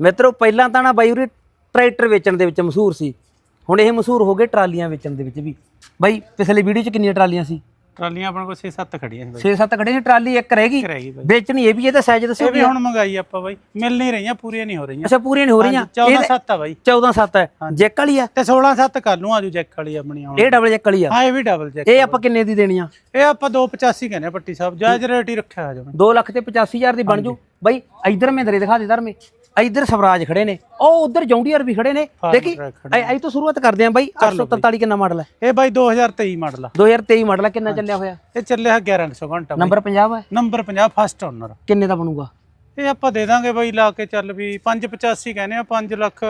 ਮਿੱਤਰੋ ਪਹਿਲਾਂ ਤਾਂ ਨਾ ਬਾਈ ਉਰੇ ਟਰੈਕਟਰ ਵੇਚਣ ਦੇ ਵਿੱਚ ਮਸ਼ਹੂਰ ਸੀ। ਹੁਣ ਇਹ ਮਸ਼ਹੂਰ ਹੋ ਗਏ ਟਰਾਲੀਆਂ ਵੇਚਣ ਦੇ ਵਿੱਚ ਵੀ। ਬਾਈ ਪਿਛਲੇ ਵੀਡੀਓ 'ਚ ਕਿੰਨੀਆਂ ਟਰਾਲੀਆਂ ਸੀ? ਟਰਾਲੀਆਂ ਆਪਣੇ ਕੋਲ 6-7 ਖੜੀਆਂ ਸੀ ਬਾਈ। 6-7 ਖੜੇ ਸੀ ਟਰਾਲੀ ਇੱਕ ਰਹਿ ਗਈ? ਵੇਚਣੀ ਇਹ ਵੀ ਇਹਦਾ ਸਾਈਜ਼ ਦੱਸੋ ਇਹ ਵੀ ਹੁਣ ਮੰਗਾਈ ਆਪਾਂ ਬਾਈ। ਮਿਲ ਨਹੀਂ ਰਹੀਆਂ ਪੂਰੀਆਂ ਨਹੀਂ ਹੋ ਰਹੀਆਂ। ਅੱਛਾ ਪੂਰੀਆਂ ਨਹੀਂ ਹੋ ਰਹੀਆਂ। 14-7 ਆ ਬਾਈ। 14-7 ਹੈ ਜੈਕ ਵਾਲੀ ਆ? ਤੇ 16-7 ਕਰ ਲੂੰ ਆਜੂ ਜੈਕ ਵਾਲੀ ਆਪਣੀ ਆਉਣ। ਇਹ ਡਬਲ ਜੈਕ ਵਾਲੀ ਆ? ਹਾਂ ਇਹ ਵੀ ਡਬਲ ਜੈਕ ਇਹ ਆਪਾਂ ਕਿੰਨੇ ਦੀ ਦੇਣੀ ਆ? ਇਹ ਆਪਾਂ 285 ਕਹਿੰਦੇ ਆ ਪੱਟੀ ਸਾਹਿਬ। ਜਾਇਜ਼ ਰੇਟ ਹੀ ਰੱਖਿਆ ਜਮਾ 2 ਲੱਖ ਤੇ 85000 ਦੀ ਬਣ ਜੂ। ਬਾਈ ਇਧਰ ਮਹਿੰਦਰੇ ਦਿਖਾ ਦੇ ਧਰਮੇ ਇਧਰ ਸਵਰਾਜ ਖੜੇ ਨੇ ਉਹ ਉਧਰ ਜੌਂਡੀਅਰ ਵੀ ਖੜੇ ਨੇ। ਦੇਖੀ ਐ ਤੋਂ ਸ਼ੁਰੂਆਤ ਕਰਦੇ ਆਂ ਬਾਈ 843 ਕਿੰਨਾ ਮਾਡਲ ਹੈ? ਇਹ ਬਾਈ 2023 ਮਾਡਲ ਆ। 2023 ਮਾਡਲ ਹੈ ਕਿੰਨਾ ਚੱਲਿਆ ਹੋਇਆ? ਇਹ ਚੱਲਿਆ 1100 ਘੰਟਾ। ਨੰਬਰ 50 ਹੈ ਨੰਬਰ 50 ਫਸਟ ਓਨਰ ਕਿੰਨੇ ਦਾ ਬਣੂਗਾ? ਇਹ ਆਪਾਂ ਦੇ ਦਾਂਗੇ ਬਾਈ ਲਾ ਕੇ ਚੱਲ ਵੀ 585 ਕਹਿੰਦੇ ਆ 5 ਲੱਖ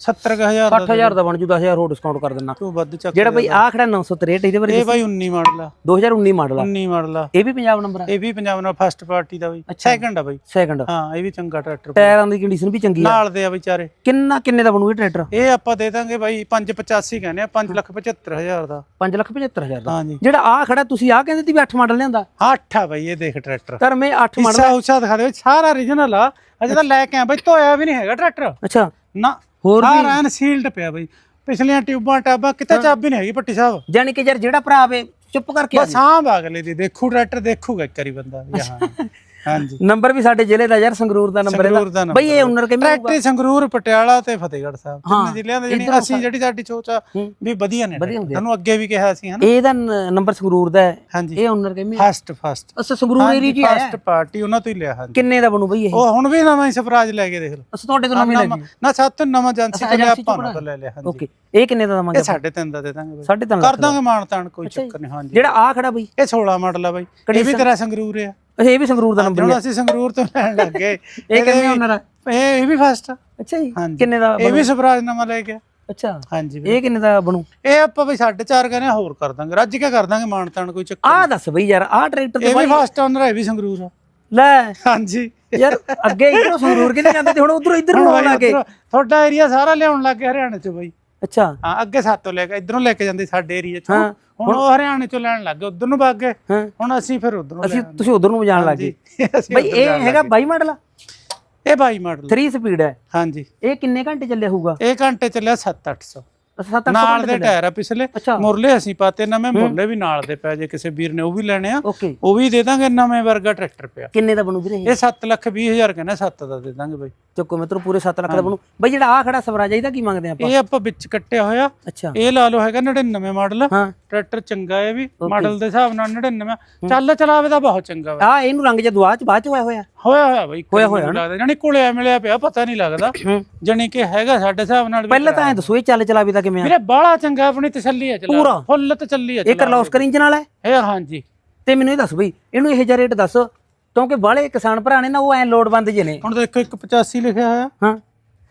70000 ਦਾ 8000 ਦਾ ਬਣ ਜੂ 10000 ਹੋਰ ਡਿਸਕਾਊਂਟ ਕਰ ਦਿੰਨਾ। ਤੂੰ ਵੱਧ ਚੱਕ ਜਿਹੜਾ ਬਾਈ ਆ ਖੜਾ 963 ਇਹਦੇ ਬਾਰੇ ਇਹ ਬਾਈ 19 ਮਾਡਲ ਆ। 2019 ਮਾਡਲ ਆ। 19 ਮਾਡਲ ਆ। ਇਹ ਵੀ ਪੰਜਾਬ ਨੰਬਰ ਆ। ਇਹ ਵੀ ਪੰਜਾਬ ਨਾਲ ਫਸਟ ਪਾਰਟੀ ਦਾ ਬਾਈ। ਸੈਕੰਡ ਆ ਬਾਈ। ਸੈਕੰਡ ਹਾਂ ਇਹ ਵੀ ਚੰਗਾ ਟਰੈਕਟਰ ਟਾਇਰਾਂ ਦੀ ਕੰਡੀਸ਼ਨ ਵੀ ਚੰਗੀ ਆ। ਨਾਲ ਦੇ ਆ ਵਿਚਾਰੇ ਕਿੰਨਾ ਕਿੰਨੇ ਦਾ ਬਣੂ ਇਹ ਟਰੈਕਟਰ ਇਹ ਆਪਾਂ ਦੇ ਦਾਂਗੇ ਬਾਈ 585 ਕਹਿੰਦੇ ਆ 5 ਲੱਖ 75000 ਦਾ। 5 ਲੱਖ 75000 ਦਾ। ਹਾਂਜੀ। ਜਿਹੜਾ ਆ ਖੜਾ ਤੁਸੀਂ ਆ ਕਹਿੰਦੇ ਸੀ ਵੀ 8 ਮਾਡਲ ਲਿਆਂਦਾ? ਹਾਂ 8 ਆ ਬਾਈ ਇਹ ਦੇਖ ਟਰੈਕਟਰ ਧਰਮੇ 8 ਮਾਡਲ ਹਿੱਸਾ ਹੁਸਾ ਦਿਖਾ ਦੇ ਸਾਰਾ ਰੀਜਨਲ ਆ। ਅਜੇ ਤਾਂ ਲੈ ਕੇ ਆ ਬਾਈ ਧੋਇਆ ਵੀ ਨਹੀਂ ਹੈਗਾ ਟਰੈਕਟਰ ਅੱਛਾ। ਨਾ ਹੋਰ ਸਾਰਾ ਐਨ ਸੀਲਡ ਪਿਆ ਬਾਈ। ਪਿਛਲੀਆਂ ਟਿਊਬਾਂ ਟਾਬਾਂ ਕਿਤੇ ਚਾਬੀ ਨਹੀਂ ਹੈਗੀ ਪੱਟੀ ਸਾਹਿਬ। ਜਾਨੀ ਕਿ ਯਾਰ ਜਿਹੜਾ ਭਰਾ ਆਵੇ ਚੁੱਪ ਕਰਕੇ ਆ ਬਸ ਸਾਂਭ ਅਗਲੇ ਦੀ ਦੇਖੂ ਟਰੈਕਟਰ ਦੇਖੂਗਾ ਇੱਕ ਵਾਰੀ ਬੰਦਾ ਵੀ ਹਾਂ। ਹਾਂਜੀ। ਨੰਬਰ ਵੀ ਸਾਡੇ ਜ਼ਿਲ੍ਹੇ ਦਾ ਯਾਰ ਸੰਗਰੂਰ ਦਾ ਨੰਬਰ ਸੰਗਰੂਰ ਦਾ ਇਹਦਾ number ਬਈ ਇਹ ਓਨਰ ਕਿਵੇਂ ਟਰੈਕਟਰ ਸੰਗਰੂਰ ਪਟਿਆਲਾ ਤੇ ਫਤਿਹਗੜ੍ਹ ਸਾਹਿਬ। ਤਿੰਨ ਜ਼ਿਲ੍ਹਿਆਂ ਦੇ ਜਿਹੜੀ ਅਸੀਂ ਜਿਹੜੀ ਸਾਡੀ ਸੋਚ ਆ ਵੀ ਵਧੀਆ ਨੇ ਵਧੀਆ ਹੁੰਦੇ ਆ। ਤੁਹਾਨੂੰ ਅੱਗੇ ਵੀ ਕਿਹਾ ਸੀ ਹਨਾ? ਇਹਦਾ ਨੰਬਰ ਸੰਗਰੂਰ ਦਾ ਹੈ। ਹਾਂਜੀ। ਇਹ ਓਨਰ ਕਿਵੇਂ ਫਸਟ ਫਸਟ ਅਸ ਸੰਗਰੂਰ ਏਰੀਆ ਜੀ ਆਇਆ। ਫਸਟ ਪਾਰਟੀ ਉਹਨਾਂ ਤੋਂ ਹੀ ਲਿਆ ਹਾਂਜੀ। ਕਿੰਨੇ ਦਾ ਬਣੂ ਬਈ ਇਹ? ਉਹ ਹੁਣ ਵੀ ਨਵਾਂ ਹੀ ਸਵਰਾਜ ਲੈ ਕੇ ਦੇਖ ਲਓ। ਅਸ ਤੁਹਾਡੇ ਤੋਂ ਨਵੀਂ ਨਵਾਂ- ਲੱਗੀ ਨਾ ਸਾਤ ਤੋਂ ਨਵਾਂ ਏਜੰਸੀ ਤੋਂ ਲਿਆ ਆਪਾਂ ਚੋਂ ਉਹਨਾਂ ਤੋਂ ਲੈ ਲਿਆ ਹਾਂਜੀ। ਓਕੇ ਇਹ ਕਿੰਨੇ ਦਾ ਦਵਾਂਗੇ ਇਹ ਸਾਢੇ ਤਿੰਨ ਦਾ ਦੇ ਦਾਂਗੇ ਬਾਈ। ਸਾਢੇ ਤਿੰਨ ਕਰ ਲੱਖ ਦਾਂਗੇ ਮਾਨ ਤਾਨ ਕੋਈ ਚੱਕਰ ਨਹੀਂ ਹਾਂਜੀ। ਜਿਹੜਾ ਆ ਖੜਾ ਬਈ। ਇਹ 16 ਮਾਡਲ ਆ ਬਾਈ। ਇਹ ਵੀ ਤੇਰਾ ਸੰਗਰੂਰ ਆ। ਅੱਛਾ ਇਹ ਵੀ ਸੰਗਰੂਰ ਦਾ ਨੰਬਰ ਹੁਣ ਅਸੀਂ ਸੰਗਰੂਰ ਤੋਂ ਲੈਣ ਲੱਗ ਇਹ ਕਿੰਨੇ ਓਨਰ ਆ? ਇਹ ਇਹ ਵੀ ਫਸਟ ਅੱਛਾ ਜੀ ਹਾਂਜੀ। ਕਿੰਨੇ ਦਾ ਇਹ ਵੀ ਸਵਰਾਜ ਨਵਾਂ ਲੈ ਗਿਆ ਅੱਛਾ। ਹਾਂਜੀ। ਇਹ ਕਿੰਨੇ ਦਾ ਬਣੂ? ਇਹ ਆਪਾਂ ਵੀ 4.5 ਕਹਿੰਦੇ ਆ, ਹੋਰ ਕਰ ਦਾਂਗੇ। ਰੱਜ ਕੇ ਕਰ ਦਾਂਗੇ ਮਾਨ ਤਾਨ ਕੋਈ ਚੱਕਰ ਆਹ ਦੱਸ ਬਈ ਯਾਰ ਆਹ ਟਰੈਕਟਰ ਤੇ ਇਹ ਵੀ ਫਸਟ ਓਨਰ ਹੈ ਇਹ ਵੀ ਸੰਗਰੂਰ ਆ। ਲੈ। ਹਾਂਜੀ। ਯਾਰ ਅੱਗੇ ਇਧਰੋਂ ਸੰਗਰੂਰ ਕਿੰਨੇ ਜਾਂਦੇ ਤੇ ਹੁਣ ਉਧਰੋਂ ਇਧਰ ਨੂੰ ਆਉਣ ਲੱਗੇ ਉੱਧਰੋਂ ਤੁਹਾਡਾ ਏਰੀਆ ਸਾਰਾ ਲਿਆਉਣ ਲੱਗ ਹਰਿਆਣੇ ਚੋਂ ਬਾਈ। ਅੱਛਾ। ਹਾਂ ਅੱਗੇ ਸਾਤੋਂ ਲੈ ਕੇ ਇਧਰੋਂ ਲੈ ਕੇ ਜਾਂਦੇ ਸਾਡੇ ਏਰੀਆ ਚੋਂ। ਹਾਂ। ਹੁਣ ਉਹ ਹਰਿਆਣੇ ਚੋਂ ਲੈਣ ਲੱਗ ਗਏ ਉਧਰ ਨੂੰ ਭੱਗ ਗਏ। ਹਾਂ। ਹੁਣ ਅਸੀਂ ਫਿਰ ਉਧਰੋਂ ਅਸੀਂ ਤੁਸੀਂ ਉਧਰ ਨੂੰ ਜਾਣ ਲੱਗੇ ਬਈ ਇਹ ਹੈਗਾ 22 ਮਾਡਲ? ਇਹ 22 ਮਾਡਲ। 3 ਸਪੀਡ ਹੈ। ਹਾਂਜੀ। ਇਹ ਕਿੰਨੇ ਘੰਟੇ ਚੱਲਿਆ ਹੋਊਗਾ? ਇਹ ਘੰਟੇ ਚੱਲਿਆ 7-800 7 8 ਨਾਲ ਦੇ ਟਾਇਰ ਆ ਪਿਛਲੇ। ਅੱਛਾ। ਮੁਰਲੇ ਅਸੀਂ ਪਾਤੇ ਨਵੇਂ ਮੁਰਲੇ ਵੀ ਨਾਲ ਦੇ ਪੈ ਜੇ ਕਿਸੇ ਵੀਰ ਨੇ ਉਹ ਵੀ ਲੈਣੇ ਆ। ਓਕੇ। ਉਹ ਵੀ ਦੇ ਦਾਂਗੇ ਨਵੇਂ ਵਰਗਾ ਟਰੈਕਟਰ ਪਿਆ। ਕਿੰਨੇ ਦਾ ਬਣੂ ਵੀਰੇ ਇਹ? ਇਹ 7 ਲੱਖ 20 ਹਜ਼ਾਰ ਕਹਿੰਦਾ 7 ਦਾ ਦੇ ਦਾਂਗੇ ਬਾਈ। ਚੱਕੋ ਮਿੱਤਰੋ ਪੂਰੇ 7 ਲੱਖ ਦਾ ਬਣੂ ਬਈ ਜਿਹੜਾ ਆ ਖੜਾ ਸਵਰਾਜ ਇਹਦਾ ਕੀ ਮੰਗਦੇ ਆਪਾਂ? ਇਹ ਆਪਾਂ ਵਿੱਚ ਕੱਟਿਆ ਹੋਇਆ। ਅੱਛਾ। ਇਹ ਲਾ ਲਓ ਹੈਗਾ 99 ਮਾਡਲ। ਹਾਂ। ਟਰੈਕਟਰ ਚੰਗਾ ਇਹ ਵੀ। ਮਾਡਲ ਦੇ ਹਿਸਾਬ ਨਾਲ 99 ਚੱਲ ਚਲਾਵੇ ਦਾ ਬਹੁਤ ਚੰਗਾ ਵਾ। ਆ ਇਹਨੂੰ ਰੰਗ ਜਦਵਾ ਚ ਬਾਅਦ ਚ ਹੋਇਆ ਹੋਇਆ? ਹੋਇਆ ਹੋਇਆ ਬਾਈ ਹੋਇਆ ਹੋਇਆ ਲੱਗਦਾ ਜਾਨੀ ਕੋਲੇ ਮਿਲਿਆ ਪਿਆ ਪਤਾ ਨਹੀਂ ਲੱਗਦਾ। ਹੂੰ। ਜਾਨੀ ਕਿ ਹੈਗਾ ਸਾਡੇ ਹਿਸਾਬ ਨਾਲ ਪਹਿਲਾਂ ਤਾਂ ਐ ਦੱਸੋ ਇਹ ਚੱਲ ਚਲਾਵੇ ਦਾ ਕਿਵੇਂ ਆ? ਵੀਰੇ ਬਾਹਲਾ ਚੰਗਾ ਆਪਣੀ ਤਸੱਲੀ ਹੈ ਚਲਾ। ਪੂਰਾ। ਫੁੱਲ ਤਸੱਲੀ ਹੈ ਇਹ ਕਰਲੌਸਕਰ ਇੰਜਨ ਵਾਲਾ ਹੈ? ਇਹ ਹਾਂਜੀ। ਤੇ ਮੈਨੂੰ ਇਹ ਦੱਸ ਬਈ ਇਹਨੂੰ ਇਹ ਜਿਹਾ ਰੇਟ ਦੱਸ। ਕਿਉਂਕਿ ਬਾਹਲੇ ਕਿਸਾਨ ਭਰਾ ਨੇ ਨਾ ਉਹ ਐ ਲੋੜਵੰਦ ਜੇ ਨੇ। ਹੁਣ ਦੇਖੋ 185 ਲਿਖਿਆ ਹੋਇਆ। ਹਾਂ।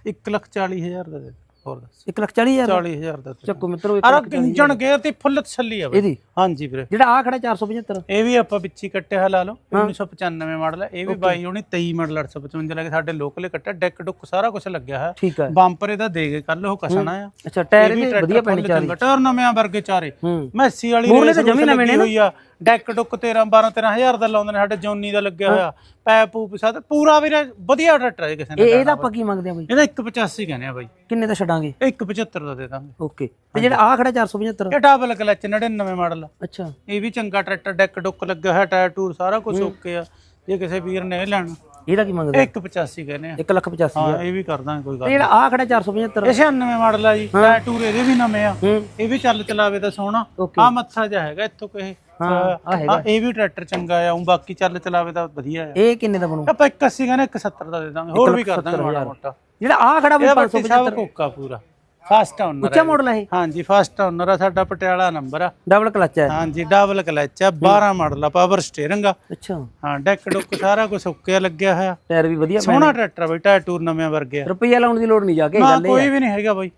1 ਲੱਖ 40 ਹਜ਼ਾਰ ਦਾ ਦੇ ਹੋਰ ਦੱਸ। 1 ਲੱਖ 40 ਹਜ਼ਾਰ 40 ਹਜ਼ਾਰ ਦਾ ਚੱਕੋ ਮਿੱਤਰੋ ਇੱਕ ਅਰ ਲੱਖ ਚਾਲੀ ਇੰਜਣ ਗੇਅਰ ਤੇ ਫੁੱਲ ਤਸੱਲੀ ਆ ਬਾਈ। ਇਹਦੀ? ਹਾਂਜੀ ਵੀਰੇ। ਜਿਹੜਾ ਆ ਖੜਾ 475 ਇਹ ਵੀ ਆਪਾਂ ਵਿੱਚ ਹੀ ਕੱਟਿਆ ਲਾ ਲਓ। 1995 ਮਾਡਲ ਹੈ ਇਹ ਵੀ ਬਾਈ ਉਹਨੇ 23 ਮਾਡਲ 855 ਲੈ ਕੇ ਸਾਡੇ ਲੋਕਲੇ ਕੱਟਿਆ। ਡੈਕ ਡੁੱਕ ਸਾਰਾ ਕੁਝ ਲੱਗਿਆ ਹੈ ਠੀਕ ਹੈ ਬੰਪਰ ਇਹਦਾ ਦੇ ਗਏ ਕੱਲ ਉਹ ਕਸਣਾ ਆ। ਅੱਛਾ ਟਾਇਰ ਵੀ ਵਧੀਆ ਪੈਣੇ ਚਾਰੀ ਚੰਗਾ ਟਾਇਰ ਨਵੇਂ ਵਰਗੇ ਚਾਰੇ। ਹੂੰ। ਮੈਸੀ ਵਾਲੀ ਮੂਹਰਲੇ ਤਾਂ ਜਮੀ ਨਵੇਂ ਨੇ ਲੱਗੀ ਹੋਈ ਆ। ਡੈਕ ਡੁੱਕ 13 12 13000 ਦਾ ਲਾਉਂਦੇ ਨੇ ਸਾਡੇ ਜੋਨੀ ਦਾ ਲੱਗਿਆ ਹੋਇਆ। ਪੈਪ ਪੂਪ ਪੂਰਾ ਵੀਰੇ ਵਧੀਆ ਟਰੈਕਟਰ ਹੈ ਕਿਸੇ ਨੇ ਇਹ ਇਹਦਾ ਆਪਾਂ ਕੀ ਮੰਗਦੇ ਆ ਬਈ? ਇਹਦਾ 185 ਕਹਿੰਦੇ ਆ ਬਾਈ। ਕਿੰਨੇ ਦਾ ਛੱਡਾਂਗੇ? ਇਹ 175 ਦਾ ਦੇ ਦਾਂਗੇ। ਓਕੇ। ਤੇ ਜਿਹੜਾ ਆ ਖੜਾ 475 ਇਹ ਡਬਲ ਕਲਚ 99 ਮਾਡਲ ਆ। ਅੱਛਾ। ਇਹ ਵੀ ਚੰਗਾ ਟਰੈਕਟਰ ਡੈਕ ਡੁੱਕ ਲੱਗਿਆ ਹੋਇਆ ਟਾਇਰ ਟੂਰ ਸਾਰਾ ਕੁਝ ਓਕੇ ਆ। ਜੇ ਕਿਸੇ ਵੀਰ ਨੇ ਇਹ ਲੈਣਾ। ਇਹਦਾ ਕੀ ਮੰਗਦੇ ਇਹ 185 ਕਹਿੰਦੇ ਆ। 1 ਲੱਖ 85 ਹਾਂ ਇਹ ਵੀ ਕਰ ਦਾਂਗੇ ਕੋਈ ਗੱਲ ਜਿਹੜਾ ਆ ਖੜਾ 475 ਇਹ 96 ਮਾਡਲ ਆ ਜੀ। ਟਾਇਰ ਟੂਰ ਇਹਦੇ ਵੀ ਨਵੇਂ ਆ। ਇਹ ਵੀ ਚੱਲ ਚਲਾਵੇ ਤਾਂ ਸੋਹਣਾ. ਆ ਮੱਥਾ ਜਿਹਾ ਹੈਗਾ ਇੱਥੋਂ ਕਿਸੇ ਹਾਂ ਇਹ ਵੀ ਟਰੈਕਟਰ ਚੰਗਾ ਆ। ਉਹ ਬਾਕੀ ਚੱਲ ਚਲਾਵੇ ਤਾਂ ਵਧੀਆ ਆ। ਇਹ ਕਿੰਨੇ ਦਾ ਬਣੂ? ਆਪਾਂ 81 ਕਹਿੰਦੇ 170 ਦਾ ਦੇ ਦਾਂਗੇ। ਹੋਰ ਵੀ ਕਰ ਦਾਂਗੇ ਮਾੜਾ ਮੋਟਾ। ਜਿਹੜਾ ਆ ਖੜਾ ਬਈ ਇਹਦਾ 500 ਬੱਤੀ ਸਾਹਿਬ ਕੋਕਾ ਪੂਰਾ। ਫਸਟ ਓਨਰ ਉੱਚਾ ਮਾਡਲ ਹੈ ਇਹ? ਹਾਂਜੀ ਫਸਟ ਓਨਰ ਆ ਸਾਡਾ ਪਟਿਆਲਾ ਨੰਬਰ ਆ। ਡਬਲ ਕਲਚ ਹੈ ਹਾਂਜੀ ਡਬਲ ਕਲਚ ਆ 12 ਮਾਡਲ ਆ ਪਾਵਰ ਸਟੀਅਰਿੰਗ ਆ। ਅੱਛਾ। ਹਾਂ ਡੈਕ ਡੁੱਕ ਸਾਰਾ ਕੁਝ ਓਕੇ ਲੱਗਿਆ ਹੋਇਆ। ਟਾਇਰ ਵੀ ਵਧੀਆ ਸੋਹਣਾ ਟਰੈਕਟਰ ਬਈ ਟਾਇਰ ਟੂਰ ਨਵੇਂ ਵਰਗੇ ਆ। ਰੁਪਈਆ ਲਾਉਣ ਦੀ ਲੋੜ ਨਹੀਂ ਜਾ ਕੇ ਗੱਲ ਇਹ ਕੋਈ ਵੀ ਨਹੀਂ ਹੈਗਾ ਬਾਈ।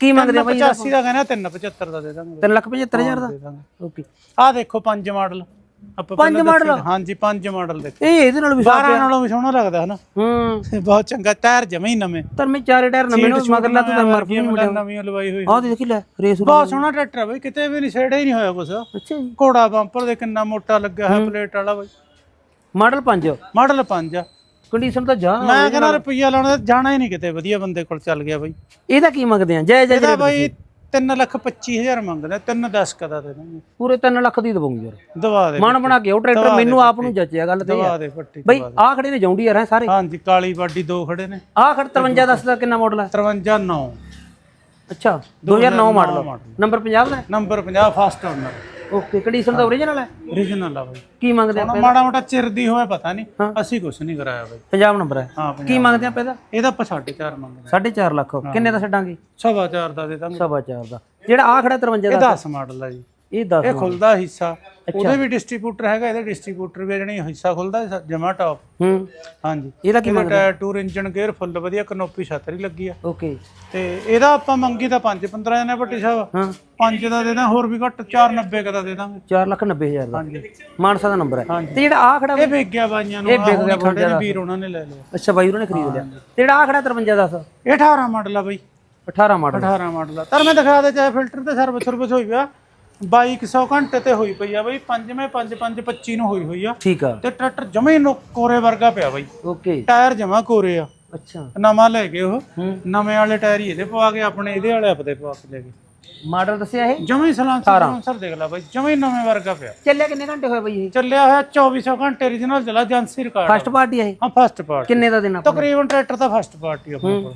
ਕੀ ਮੰਗਦੇ ਆ ਬਈ 85 ਦਾ ਕਹਿੰਦਾ 375 ਦਾ ਦੇ ਦਾਂਗੇ। 3 ਲੱਖ 75000 ਦਾ? ਓਕੇ। ਆ ਦੇਖੋ ਪੰਜ ਮਾਡਲ ਆਪਾਂ ਪੰਜ ਪਹਿਲਾਂ? ਦੱਸੀ- ਹਾਂਜੀ ਪੰਜ ਮਾਡਲ ਦੇਖੋ ਇਹ ਇਹਦੇ ਨਾਲ ਵੀ 12 ਨਾਲੋਂ ਵੀ ਸੋਹਣਾ ਲੱਗਦਾ ਹੈ ਨਾ। ਹੂੰ। ਬਹੁਤ ਚੰਗਾ ਟਾਇਰ ਜਮੇ ਹੀ ਨਵੇਂ। ਤਰ ਮੈਂ ਚਾਰੇ ਟਾਇਰ ਨਵੇਂ ਨੂੰ ਮਗਰ ਲਾ ਤੂੰ ਤਾਂ ਨਵੀਂ ਲਵਾਈ ਹੋਈ। ਆਹ ਦੇਖੀ ਲੈ ਰੇਸ ਬਹੁਤ ਸੋਹਣਾ ਟਰੈਕਟਰ ਆ ਬਈ ਕਿਤੇ ਵੀ ਨਹੀਂ ਛੇੜਿਆ ਹੀ ਨਹੀਂ ਹੋਇਆ ਕੁਛ। ਅੱਛਾ ਜੀ। ਘੋੜਾ ਬੰਪਰ ਦੇ ਕਿੰਨਾ ਮੋਟਾ ਲੱਗਿਆ ਹੋਇਆ ਪਲੇਟ ਵਾਲਾ ਬਈ। ਮਾਡਲ 5 ਮਾਡਲ 5 ਆ। ਕੰਡੀਸ਼ਨ ਤਾਂ ਜਾ ਮੈਂ ਕਹਿੰਦਾ ਰੁਪਈਆ ਲਾਉਣਾ ਤਾਂ ਜਾਣਾ ਹੀ ਨਹੀਂ ਕਿਤੇ ਵਧੀਆ ਬੰਦੇ ਕੋਲ ਚੱਲ ਗਿਆ ਬਾਈ। ਇਹਦਾ ਕੀ ਮੰਗਦੇ ਆ? ਜੈ ਜੈ ਇਹਦਾ ਬਾਈ 3 ਲੱਖ 25000 ਮੰਗਦੇ 3 10 ਕਦਾ ਦੇ ਦਾਂਗੇ ਪੂਰੇ 3 ਲੱਖ ਦੀ ਦਵਾਂਗੇ ਯਾਰ। ਦਵਾ ਦੇ ਮਨ ਬਣਾ ਕੇ ਉਹ ਟਰੈਕਟਰ ਮੈਨੂੰ ਆਪ ਨੂੰ ਜੱਚਿਆ ਗੱਲ ਤੇ ਦਵਾ ਦੇ ਪੱਟੀ ਬਈ ਆਹ ਖੜੇ ਨੇ ਜੌਂਡੀ ਯਾਰ ਹੈ ਸਾਰੇ। ਹਾਂਜੀ ਕਾਲੀ ਬਾਡੀ ਦੋ ਖੜੇ ਨੇ। ਆਹ ਖੜ 53 ਦੱਸਦਾ ਕਿੰਨਾ ਮਾਡਲ ਹੈ 53 9 ਅੱਛਾ 2009 ਮਾਡਲ ਨੰਬਰ 50 ਦਾ number 50 first owner okay condition ਤਾਂ ਓਰੀਜਨਲ ਹੈ? ਓਰੀਜਨਲ ਆ ਬਾਈ। ਕੀ ਮੰਗਦੇ ਆ ਹੁਣ ਮਾੜਾ ਮੋਟਾ ਚਿਰਦੀ ਹੋਵੇ ਪਤਾ ਨਹੀਂ। ਅਸੀਂ ਕੁਝ ਨਹੀਂ ਕਰਾਇਆ ਬਾਈ। 50 ਨੰਬਰ ਹੈ। ਹਾਂ ਕੀ ਮੰਗਦੇ ਆ ਪੈਦਾ ਇਹਦਾ ਆਪਾਂ 4.5 ਮੰਗਦੇ 4.5 ਲੱਖ। ਕਿੰਨੇ ਦਾ ਛੱਡਾਂਗੇ? ਸਵਾ ਚਾਰ ਦਾ ਦੇ ਦਾਂਗੇ। ਸਵਾ ਚਾਰ ਦਾ। ਜਿਹੜਾ ਆ ਖੜਾ 53 ਇਹ ਦਾ 10 ਮਾਡਲ ਆ ਜੀ। ਇਹ 10 ਇਹ ਖੁੱਲਦਾ ਹਿੱਸਾ। ਉਹਦੇ ਵੀ ਡਿਸਟ੍ਰੀਬਿਊਟਰ ਹੈਗਾ ਇਹਦੇ ਡਿਸਟ੍ਰੀਬਿਊਟਰ ਵੀ ਜਣੀ ਹਿੱਸਾ ਖੁੱਲਦਾ ਜਮਾ ਟਾਪ ਹੂੰ। ਹਾਂਜੀ। ਇਹਦਾ ਕੀ ਇਹਦਾ ਟਾਇਰ ਟੂਰ ਇੰਜਨ ਗੇਅਰ ਫੁੱਲ ਵਧੀਆ ਕਨੋਪੀ ਛਤਰੀ ਲੱਗੀ ਆ। ਓਕੇ। ਤੇ ਇਹਦਾ ਆਪਾਂ ਮੰਗੀ ਤਾਂ 5 15 ਜਣੇ ਭੱਟੀ ਸਾਹਿਬ ਹਾਂ। 5 ਦਾ ਦੇ ਦਾਂ ਹੋਰ ਵੀ ਘੱਟ 490 ਦਾ ਦੇ ਦਾਂਗੇ 4 ਲੱਖ 90 ਹਜ਼ਾਰ ਦਾ। ਹਾਂਜੀ। ਮਾਨਸਾ ਦਾ ਨੰਬਰ ਹੈ। ਤੇ ਜਿਹੜਾ ਆ ਖੜਾ ਇਹ ਵਿਕ ਗਿਆ ਬਾਈਆਂ ਨੂੰ ਇਹ ਵਿਕ ਗਿਆ ਖੜੇ ਨੇ ਵੀਰ ਉਹਨਾਂ ਨੇ ਲੈ ਲਿਆ। ਅੱਛਾ ਬਾਈ ਉਹਨਾਂ ਨੇ ਖਰੀਦ ਲਿਆ। ਤੇ ਜਿਹੜਾ ਆ ਖੜਾ 53 10 ਇਹ 18 ਮਾਡਲ ਆ ਬਾਈ। 18 ਮਾਡਲ। 18 ਮਾਡਲ ਆ। ਤਰ ਮੈਂ ਦਿਖਾ ਦੇ ਚਾਹੇ ਫਿਲਟਰ ਤੇ ਸਰਵਿਸ ਸਰਵਿਸ ਹੋਈ ਪਿਆ 2200 ਘੰਟੇ ਤੇ ਹੋਈ ਪਈ ਆ ਬਾਈ 5 ਮੈਂ 5 5 25 ਨੂੰ ਹੋਈ ਹੋਈ ਆ। ਠੀਕ ਆ। ਤੇ ਟਰੈਕਟਰ ਜਮੇ ਹੀ ਕੋਰੇ ਵਰਗਾ ਪਿਆ ਬਾਈ। ਓਕੇ। ਟਾਇਰ ਜਮਾ ਕੋਰੇ ਆ। ਅੱਛਾ। ਨਵਾਂ ਲੈ ਗਏ ਉਹ। ਨਵੇਂ ਵਾਲੇ ਟਾਇਰ ਹੀ ਇਹਦੇ ਪਵਾ ਕੇ ਆਪਣੇ ਇਹਦੇ ਵਾਲੇ ਆਪਦੇ ਪਵਾ ਕੇ ਲੈ ਗਏ। ਮਾਡਲ ਦੱਸਿਆ ਇਹ? ਜਮੇ ਸਲਾਂਸਰ ਸਰ ਦੇਖ ਲੈ ਬਾਈ ਜਮੇ ਨਵੇਂ ਵਰਗਾ ਪਿਆ। ਚੱਲਿਆ ਕਿੰਨੇ ਘੰਟੇ ਹੋਏ ਬਾਈ ਇਹ? ਚੱਲਿਆ ਹੋਇਆ 2400 ਘੰਟੇ origignal ਚਲਾ ਏਜੰਸੀ ਰਿਕਾਰਡ ਫਸਟ ਪਾਰਟੀ ਇਹ? ਹਾਂ ਫਸਟ ਪਾਰਟ ਕਿੰਨੇ ਦਾ ਦੇਣਾ ਤਕਰੀਬਨ ਟਰੈਕਟਰ ਤਾਂ ਫਸਟ ਪਾਰਟੀ ਆਪਣੇ ਕੋਲ।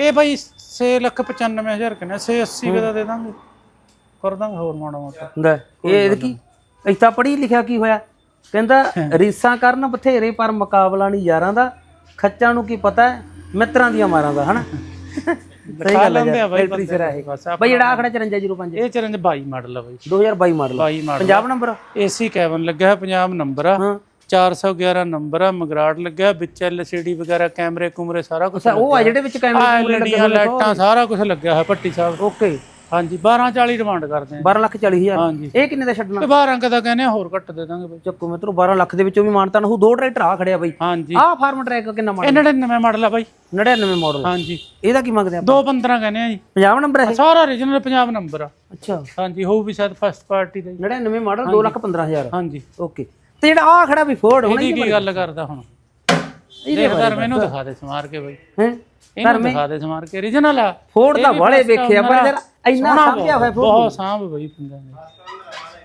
ਇਹ ਬਾਈ 6 ਲੱਖ 95000 ਕਿੰਨਾ 680 ਦਾ ਦੇ ਦਾਂਗੇ। ਕਰ ਦਾਂਗੇ ਹੋਰ ਮਾੜਾ ਮੋਟਾ। ਹੁੰਦਾ ਇਹ ਕੀ? ਇੱਥਾ ਪੜ੍ਹੀ ਲਿਖਿਆ ਕੀ ਹੋਇਆ? ਕਹਿੰਦਾ ਰੀਸਾਂ ਕਰਨ ਬਥੇਰੇ ਪਰ ਮੁਕਾਬਲਾ ਨਹੀਂ ਯਾਰਾਂ ਦਾ। ਖੱਚਾਂ ਨੂੰ ਕੀ ਪਤਾ ਹੈ? ਮਿੱਤਰਾਂ ਦੀਆਂ ਮਾਰਾਂ ਦਾ ਹਨਾ? ਸਹੀ ਗੱਲ ਹੈ ਬਾਈ ਸਿਰ ਹੈ ਬਈ ਜਿਹੜਾ ਆਖੜਾ 5405 ਇਹ ਚਰਨ 22 ਮਾਡਲ ਆ ਬਾਈ। 2022 model 22 model Punjab number AC cabin ਲੱਗਿਆ ਹੈ 50 ਨੰਬਰ ਆ। ਹਾਂ। 411 ਨੰਬਰ ਆ ਮਗਰਾਟ ਲੱਗਿਆ ਵਿੱਚ ਐਲਸੀਡੀ ਵਗੈਰਾ ਕੈਮਰੇ ਕੁਮਰੇ ਸਾਰਾ ਕੁਝ ਉਹ ਆ ਜਿਹੜੇ ਵਿੱਚ ਕੈਮਰੇ ਐਲਡੀਆਂ ਲਾਈਟਾਂ ਸਾਰਾ ਕੁਝ ਲੱਗਿਆ ਹੈ ਪੱਟੀ ਸਾਹਿਬ। ਓਕੇ। ਹਾਂਜੀ 1240 ਡਿਮਾਂਡ ਕਰਦੇ ਆ। 12 ਲੱਖ 40 ਹਜ਼ਾਰ। ਹਾਂਜੀ। ਇਹ ਕਿੰਨੇ ਦਾ ਛੱਡਣਾ? ਤੇ 12 ਅੰਕ ਦਾ ਕਹਿੰਦੇ ਆ, ਹੋਰ ਘੱਟ ਦੇ ਦਾਂਗੇ ਬਾਈ। ਚੱਕੋ ਮਿੱਤਰੋ 12 ਲੱਖ ਦੇ ਵਿੱਚੋਂ ਵੀ ਮਾਨਤਾ ਨੂੰ ਦੋ ਟਰੈਕਟਰ ਆ ਖੜਿਆ ਬਾਈ। ਹਾਂਜੀ। ਆਹ ਫਾਰਮ ਟਰੈਕ ਕਿੰਨਾ ਇਹ ਮਾਡਲ 99 ਮਾਡਲ ਆ ਬਾਈ। 99 ਮਾਡਲ ਹਾਂਜੀ। ਇਹਦਾ ਕੀ ਮੰਗਦੇ ਆ 215 ਕਹਿੰਦੇ ਆ ਜੀ। 50 ਨੰਬਰ ਹੈ ਇਹ? ਸਾਰਾ origignal ਪੰਜਾਬ ਨੰਬਰ ਆ। ਅੱਛਾ। ਹਾਂਜੀ ਹੋਊ ਵੀ ਸ਼ਾਇਦ ਫਸਟ ਪਾਰਟੀ ਦਾ ਜੀ 99 ਮਾਡਲ 2 ਲੱਖ 15 ਹਜ਼ਾਰ। ਹਾਂਜੀ। ਓਕੇ। ਤੇ ਜਿਹੜਾ ਆ ਖੜਾ ਵੀ ਫੋਰਡ ਹੁਣ ਇਹਦੀ ਕੀ ਗੱਲ ਕਰਦਾ ਹੁਣ? ਦੇਖਦਾਰ ਮੈਨੂੰ ਦਿਖਾ ਦੇ ਸਮਾਰ ਕੇ ਬਾਈ। ਹੈ? ਇਹਨੂੰ ਦਿਖਾ ਦੇ ਸਮਾਰ ਕੇ। Origignal ਆ। ਫੋਰਡ ਦਾ ਵਾਲੇ ਵੇਖਿਆ ਪਰ ਯਾਰ ਇੰਨਾ ਸੋਹਣਾ ਸਾਂਭਿਆ ਹੋਇਆ ਬਹੁਤ ਸਾਂਭ ਬਈ ਪਿੰਡਾਂ ਦੇ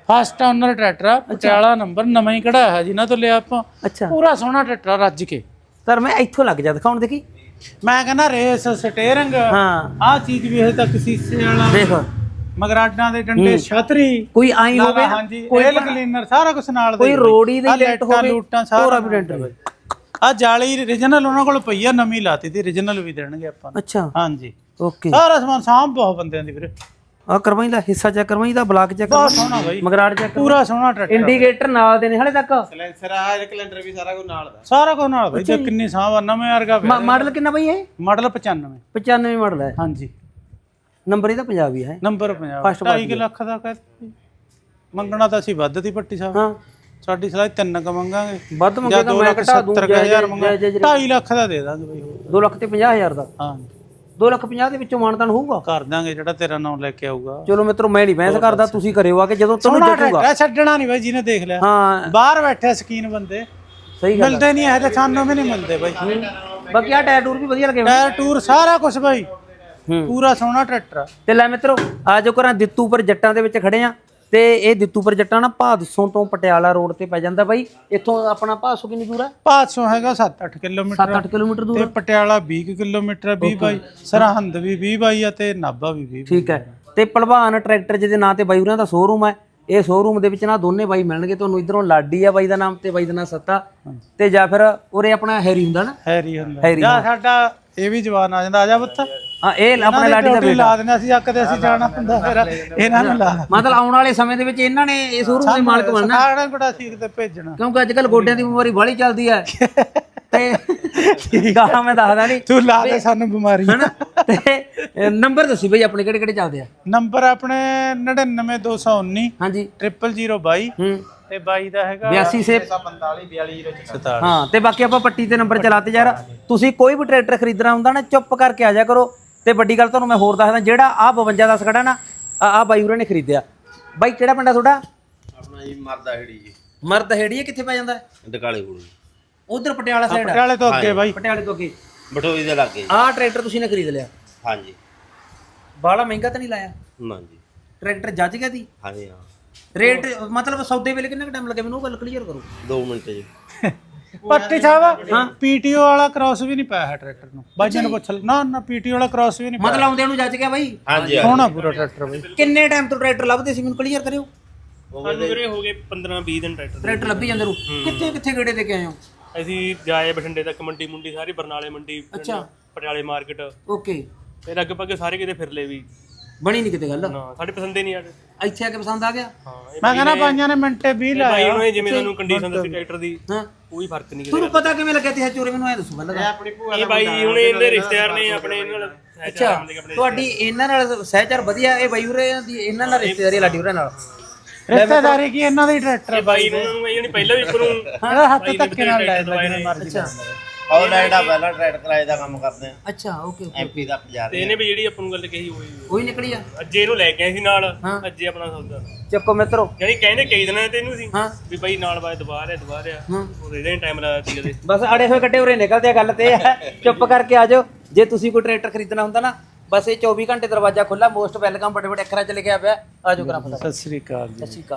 ਫਸਟ ਓਨਰ ਟਰੈਕਟਰ ਆ ਪਟਿਆਲਾ ਨੰਬਰ ਨਵਾਂ ਹੀ ਕਢਾਇਆ ਹੈ ਜਿਨ੍ਹਾਂ ਤੋਂ ਲਿਆ ਆਪਾਂ। ਅੱਛਾ। ਪੂਰਾ ਸੋਹਣਾ ਟਰੈਕਟਰ ਆ, ਰੱਜ ਕੇ। ਸਰ ਮੈਂ ਇੱਥੋਂ ਲੱਗ ਜਾ ਦਿਖਾਉਣ ਦੇਖੀ? ਮੈਂ ਕਹਿੰਦਾ ਰੇਸ ਸਟੇਰਿੰਗ ਹਾਂ। ਆਹ ਚੀਜ਼ ਵੀ ਹਜੇ ਤੱਕ ਸੀਸੇ ਵਾਲਾ। ਦੇਖ। ਮਗਰਾਡਾਂ ਦੇ ਡੰਡੇ ਛਤਰੀ। ਕੋਈ ਆਈ ਹੋਵੇ ਨਾ, ਹਾਂਜੀ ਓਇਲ ਕਲੀਨਰ ਸਾਰਾ ਕੁਝ ਨਾਲ ਕੋਈ ਰੋੜੀ ਦੀ ਆਹ ਲੈਟ ਲਾਈਟਾਂ ਹੋਵੇ ਲੂਟਾਂ ਹੋਰ ਸਾਰਾ ਵੀ ਡੈਂਟ ਹੋਵੇ। ਆ ਜਾਲੀ origignal ਉਹਨਾਂ ਕੋਲ ਪਈ ਆ ਨਵੀਂ ਲਾਤੀ ਤੀ origignal ਵੀ ਦੇਣਗੇ ਆਪਾਂ ਨੂੰ। ਅੱਛਾ। ਹਾਂਜੀ। ਓਕੇ। ਸਾਰਾ ਸਮਾਨ ਸਾਂਭ ਬਹੁਤ ਬੰਦਿਆਂ ਦੀ ਵੀਰੇ। ਆ ਕਰਵਾਈ ਦਾ ਹਿੱਸਾ ਚੈੱਕ ਕਰਵਾਈ ਦਾ ਬਲਾਕ ਚੈੱਕ ਬਹੁਤ ਸੋਹਣਾ ਬਾਈ। ਮਗਰਾੜ ਚੈੱਕ ਪੂਰਾ ਸੋਹਣਾ ਟਰੈਕਟਰ ਇੰਡੀਕੇਟਰ ਨਾਲ ਦੇ ਨੇ ਹਲੇ ਤੱਕ? ਸਲੈਂਸਰ ਆ ਇਹ ਕੈਲੰਡਰ ਵੀ ਸਾਰਾ ਕੁਝ ਨਾਲ ਦਾ। ਸਾਰਾ ਕੁਝ ਨਾਲ ਬਾਈ ਦੇਖ ਕਿੰਨੀ ਸਾਂਭ ਆ ਨਵੇਂ ਵਰਗਾ ਪਿਆ ਮਾਡਲ ਕਿੰਨਾ ਬਈ ਇਹ? ਮਾਡਲ 95 95 ਮਾਡਲ ਹੈ। ਹਾਂਜੀ। ਨੰਬਰ ਇਹਦਾ ਪੰਜਾਬੀ ਹੈ। ਨੰਬਰ 50 2.5 ਲੱਖ ਦਾ ਕਹਿੰਦੇ ਮੰਗਣਾ ਤਾਂ ਅਸੀਂ ਵੱਧ ਤੀ ਪੱਟੀ ਸਾਹਿਬ। ਹਾਂ। ਸਾਡੀ ਸਲਾਹ ਤਿੰਨ ਕ ਮੰਗਾਂਗੇ। ਵੱਧ ਜਾਂ ਮੰਗੇਗਾ 2 ਮੈਂ ਲੱਖ ਘਟਾ ਦੂੰ 70000 ਮੰਗਾ ਜੈ- ਜੈ- 2.5 ਲੱਖ ਦਾ ਦੇ ਦਾਂਗੇ ਬਾਈ ਹੋਰ। 2 ਲੱਖ ਤੇ 50000 ਦਾ। ਹਾਂ। 2 ਲੱਖ 50 ਦੇ ਵਿੱਚੋਂ ਮਾਨਤਾਨ ਹੋਊਗਾ? ਕਰ ਦਾਂਗੇ ਜਿਹੜਾ ਤੇਰਾ ਨਾਮ ਲੈ ਕੇ ਆਊਗਾ। ਚਲੋ ਮਿੱਤਰੋ ਮੈਂ ਨਹੀਂ ਬਹਿਸ ਕਰਦਾ ਤੁਸੀਂ ਕਰਿਓ ਆ ਕੇ ਜਦੋਂ ਤੁਹਾਨੂੰ ਸੋਹਣਾ ਜੱਟੂਗਾ ਟਰੈਕਟਰ ਛੱਡਣਾ ਨਹੀਂ ਬਾਈ ਜਿਹਨੇ ਦੇਖ ਲਿਆ। ਹਾਂ। ਬਾਹਰ ਬੈਠੇ ਸਕੀਨ ਬੰਦੇ। ਸਹੀ ਗੱਲ ਮਿਲਦੇ ਨਹੀਂ ਇਹ ਤੇ ਸਾਨੂੰ ਵੀ ਨਹੀਂ ਮਿਲਦੇ ਬਾਈ। ਬਾਕੀ ਆ ਟਾਇਰ ਟੂਰ ਵੀ ਵਧੀਆ ਲੱਗੇ ਹੋਏ। ਟਾਇਰ ਟੂਰ ਸਾਰਾ ਕੁਝ ਬਾਈ। ਹੂੰ। ਪੂਰਾ ਸੋਹਣਾ ਟਰੈਕਟਰ ਆ। ਤੇ ਲੈ ਮਿੱਤਰੋ ਆ ਜੋ ਕਰਾਂ ਦਿੱਤੂਪੁਰ ਜੱਟਾਂ ਦੇ ਵਿੱਚ ਖੜੇ ਆ। ਤੇ ਇਹ ਦਿੱਤੂਪੁਰ ਜੱਟਾਂ ਨਾ ਭਾਦਸੋਂ ਤੋਂ ਪਟਿਆਲਾ ਰੋਡ ਤੇ ਪੈ ਜਾਂਦਾ ਬਾਈ। ਇੱਥੋਂ ਆਪਣਾ ਭਾਦਸੋਂ ਕਿੰਨੀ ਦੂਰ ਹੈ 500 ਹੈਗਾ 7-8 ਕਿਲੋਮੀਟਰ। 7-8 ਕਿਲੋਮੀਟਰ ਦੂਰ ਤੇ ਪਟਿਆਲਾ 20 ਕੁ ਕਿਲੋਮੀਟਰ ਆ 20 ਬਾਈ। ਸਰਹੰਦ ਵੀ 20 ਬਾਈ ਆ ਤੇ ਨਾਭਾ ਵੀ 20 ਠੀਕ ਹੈ। ਤੇ ਭਲਵਾਨ ਟਰੈਕਟਰ ਜਿਹਦੇ ਨਾਂ ਤੇ ਬਾਈ ਹੋਰਾਂ ਦਾ ਸ਼ੋਰੂਮ ਹੈ ਇਹ ਸ਼ੋਰੂਮ ਦੇ ਵਿੱਚ ਨਾ ਦੋਨੇ ਬਾਈ ਮਿਲਣਗੇ। ਤੁਹਾਨੂੰ ਇਧਰੋਂ ਲਾਡੀ ਆ ਬਾਈ ਦਾ ਨਾਮ ਤੇ ਬਾਈ ਦਾ ਨਾਮ ਸੱਤਾ। ਤੇ ਜਾਂ ਫਿਰ ਉਰੇ ਆਪਣਾ ਹੈਰੀ ਹੁੰਦਾ ਨਾ? ਹੈਰੀ ਹੁੰਦਾ। ਜਾਂ ਸਾਡਾ ਇਹ ਵੀ ਜਵਾਨ ਆ ਜਾਂਦਾ ਆ ਜਾ ਪੁੱਤ। ਹਾਂ ਇਹ ਆਪਣੇ ਲਾਡੀ ਦਾ ਡਿਊਟੀ ਲਾ ਦਿੰਦੇ ਅਸੀਂ ਅੱਕਦੇ ਅਸੀਂ ਜਾਣਾ ਹੁੰਦਾ ਫਿਰ। ਇਹਨਾਂ ਨੂੰ ਲਾ ਮਤਲਬ ਆਉਣ ਵਾਲੇ ਸਮੇਂ ਦੇ ਵਿੱਚ ਇਹਨਾਂ ਨੇ ਇਹ ਸ਼ੋਰੂਮ ਦੇ ਮਾਲਕ ਬਣਨਾ। ਸਾਡਾ ਕੋੜਾ ਸੀ ਕਿਤੇ ਭੇਜਣਾ। ਕਿਉਂਕਿ ਅੱਜ ਕੱਲ ਗੋਡਿਆਂ ਦੀ ਬਿਮਾਰੀ ਬਾਹਲੀ ਚੱਲਦੀ ਹੈ ਤੇ ਗਾਹਾਂ ਮੈਂ ਦੱਸਦਾ ਨਹੀਂ ਤੂੰ ਲਾ ਦੇ ਸਾਨੂੰ ਬਿਮਾਰੀ। ਹਨਾ? ਤੇ ਨੰਬਰ ਦੱਸੀ ਬਈ ਆਪਣੇ ਕਿਹੜੇ ਕਿਹੜੇ ਚੱਲਦੇ ਆ? ਨੰਬਰ ਆਪਣੇ 99219 ਹਾਂਜੀ। 0022 ਹੂੰ। ਤੇ ਬਾਈ ਦਾ ਹੈਗਾ 82 ਸੇ 45 42 47 ਹਾਂ ਤੇ ਬਾਕੀ ਆਪਾਂ ਪੱਟੀ ਤੇ ਨੰਬਰ ਚਲਾਤੇ ਯਾਰ ਤੁਸੀਂ ਕੋਈ ਵੀ ਟਰੈਕਟਰ ਖਰੀਦਣਾ ਹੁੰਦਾ ਨਾ ਚੁੱਪ ਕਰਕੇ ਆ ਜਾ ਕਰੋ। ਤੇ ਵੱਡੀ ਗੱਲ ਤੁਹਾਨੂੰ ਮੈਂ ਹੋਰ ਦੱਸਦਾ ਜਿਹੜਾ ਆ 52 10 ਖੜਾ ਨਾ ਆ ਆ ਬਾਈ ਉਰੇ ਨੇ ਖਰੀਦਿਆ। ਬਾਈ ਕਿਹੜਾ ਪਿੰਡ ਆ ਤੁਹਾਡਾ? ਆਪਣਾ ਜੀ ਮਰਦਾ ਹੇੜੀ ਜੀ। ਮਰਦ ਹੇੜੀਏ ਕਿੱਥੇ ਪੈ ਜਾਂਦਾ? ਡਕਾਲੇ ਕੋਲ ਉਧਰ ਪਟਿਆਲਾ ਸਾਈਡ ਪਟਿਆਲੇ ਤੋਂ ਅੱਗੇ ਬਾਈ। ਪਟਿਆਲੇ ਤੋਂ ਅੱਗੇ। ਬਟੋਈ ਦੇ ਲੱਗੇ ਆਹ ਟਰੈਕਟਰ ਤੁਸੀਂ ਨੇ ਖਰੀਦ ਲਿਆ? ਹਾਂਜੀ। ਬਾਹਲਾ ਮਹਿੰਗਾ ਤਾਂ ਨਹੀਂ ਲਾਇਆ? ਨਾ ਜੀ। ਟਰੈਕਟਰ ਜੱਜ ਗਿਆ ਦੀ? ਹਾਂਜੀ ਹਾਂ। ਰੇਟ ਮਤਲਬ ਸੌਦੇ ਵੇਲੇ ਕਿੰਨਾ ਟਾਈਮ ਲੱਗਿਆ ਮੈਨੂੰ ਉਹ ਗੱਲ ਕਲੀਅਰ ਕਰੋ। 2 ਮਿੰਟ ਜੀ। ਪੱਟੀ ਸਾਹਿਬ ਹਾਂ ਪੀਟੀਓ ਵਾਲਾ ਕ੍ਰਾਸ ਵੀ ਨਹੀਂ ਪਾਇਆ ਹੈ ਟਰੈਕਟਰ ਨੂੰ। ਬਾਈ ਜੀ। ਨੂੰ ਪੁੱਛ ਲੈ ਨਾ ਨਾ ਪੀਟੀਓ ਵਾਲਾ ਕ੍ਰਾਸ ਵੀ ਨਹੀਂ ਮਤਲਬ ਆਉਂਦਿਆਂ ਨੂੰ ਜੱਜ ਗਿਆ ਬਾਈ? ਹਾਂਜੀ ਹੋਣਾ ਪੂਰਾ ਟਰੈਕਟਰ ਬਾਈ। ਕਿੰਨੇ ਟਾਈਮ ਤੋਂ ਟਰੈਕਟਰ ਲੱਭਦੇ ਸੀ? ਮੈਨੂੰ ਕਲੀਅਰ ਕਰਿਓ। ਸਾਨੂੰ ਵੀਰੇ ਹੋ ਗਏ 15 20 ਦਿਨ ਟਰੈਕਟਰ ਦੇ। ਟਰੈਕਟਰ ਲੱਭੀ ਜਾਂਦੇ ਨੂੰ। ਕਿੱਥੇ ਕਿੱਥੇ ਗੇੜੇ ਦੇ ਕੇ ਆਏ ਹੋ? ਅਸੀਂ ਜਾਏ ਬਠਿੰਡੇ ਤੱਕ ਮੰਡੀ ਮੁੰਡੀ ਸਾਰੀ ਬਰਨਾਲੇ ਮੰਡੀ ਅੱਛਾ। ਪਟਿਆਲੇ ਮਾਰਕੀਟ ਓਕੇ ਫਿਰ ਲਗਭਗ ਸਾਰੇ ਕਿਤੇ ਫਿਰ ਲਏ ਵੀ। ਬਣੀ ਨਹੀਂ ਕਿਤੇ ਗੱਲ। ਨਾ ਸਾਡੇ ਪਸੰਦ ਹੀ ਨਹੀਂ ਆਏ ਇੱਥੇ ਆ ਕੇ ਪਸੰਦ ਆ ਗਿਆ? ਹਾਂ ਇਹ ਮੈਂ ਕਹਿੰਦਾ ਪਾਈਆਂ ਨੇ ਮਿੰਟੇ 20 ਭਾਈ ਲਾਇਆ ਉਹਨੇ ਜਿਵੇਂ ਸਾਨੂੰ ਕੰਡੀਸ਼ਨ ਦੱਸੀ ਟਰੈਕਟਰ ਦੀ ਹਾਂ। ਕੋਈ ਫ਼ਰਕ ਨਹੀਂ ਤੁਹਾਨੂੰ ਪਤਾ ਕਿਵੇਂ ਲੱਗਿਆ ਤੇ ਚੋਰੇ ਮੈਨੂੰ ਐ ਦੱਸੋ ਪਹਿਲਾਂ ਤਾਂ। ਆਪਣੀ ਭੂਆ ਇਹ ਬਾਈ ਹੁਣ ਇਹਦੇ ਰਿਸ਼ਤੇਦਾਰ ਨੇ ਆਪਣੇ ਇਹਨਾਂ ਨਾਲ ਅੱਛਾ ਤੁਹਾਡੀ ਇਹਨਾਂ ਨਾਲ ਸਹਿਚਾਰ ਵਧੀਆ ਇਹ ਬਾਈ ਉਰੇ ਦੀ ਇਹਨਾਂ ਨਾਲ ਰਿਸ਼ਤੇਦਾਰੀ ਲਾਡੀ ਉਰੇ ਨਾਲ? ਰਿਸ਼ਤੇਦਾਰੀ ਕੀ ਇਹਨਾਂ ਦਾ ਟਰੈਕਟਰ ਇਹ ਬਾਈ ਨੂੰ? ਨੂੰ ਇਹ ਨਹੀਂ ਪਹਿਲਾਂ ਵੀ ਉੱਪਰੋਂ ਇਹਦਾ ਹੱਥ ਧੱਕੇ ਨਾਲ ਲੈ ਜਿਵੇਂ ਮਰਜ਼ੀ ਅੱਛਾ। ਉਹ ਲਾਈਟਾ ਪਹਿਲਾਂ ਟਰੈਡ ਕਰਾਏ ਦਾ ਕੰਮ ਕਰਦੇ ਆ। ਅੱਛਾ ਓਕੇ ਓਕੇ ਐਮਪੀ ਦਾ ਤੇ ਪੁਜਾਰੀ ਇਹਨੇ ਵੀ ਜਿਹੜੀ ਆਪਾਂ ਨੂੰ ਗੱਲ ਕਹੀ ਹੋਈ ਉਹੀ ਨਿਕਲੀ ਆ। ਅੱਜੇ ਇਹਨੂੰ ਲੈ ਕੇ ਆਏ ਸੀ ਨਾਲ ਹਾਂ। ਅੱਜੇ ਆਪਣਾ ਸੌਦਾ। ਚੱਕੋ ਮਿੱਤਰੋ। ਯਾਨੀ ਕਹਿੰਦੇ ਕਈ ਦਿਨਾਂ ਤੇ ਇਹਨੂੰ ਸੀ ਹਾਂ। ਵੀ ਬਾਈ ਨਾਲ ਬਾਈ ਦਬਾ ਰਿਆ ਦਬਾ ਰਿਆ ਹਾਂ। ਉਹ ਇਹਦੇ ਟਾਈਮ ਲਾਇਆ ਸੀ ਕਦੇ। ਬਸ ਅੜੇ ਹੋਏ ਕੱਟੇ ਉਰੇ ਨਿਕਲਦੇ ਆ ਗੱਲ ਤੇ। ਇਹ ਹੈ ਚੁੱਪ ਕਰਕੇ ਆ ਜਾਓ। ਜੇ ਤੁਸੀਂ ਕੋਈ ਟਰੈਕਟਰ ਖਰੀਦਣਾ ਹੁੰਦਾ ਨਾ ਬਸ ਇਹ 24 ਘੰਟੇ ਦਰਵਾਜ਼ਾ ਖੁੱਲਾ ਮੋਸਟ ਵੈਲਕਮ ਬੜੇ ਬੜੇ ਅੱਖਰਾਂ ਚ ਲਿਖਿਆ ਪਿਆ। ਆ ਜਾਓ ਕਰਾਂ ਫਟਾਫਟ ਸਤਿ ਸ੍ਰੀ ਅਕਾਲ ਜੀ। ਸਤਿ ਸ਼੍ਰੀ ਅਕਾਲ।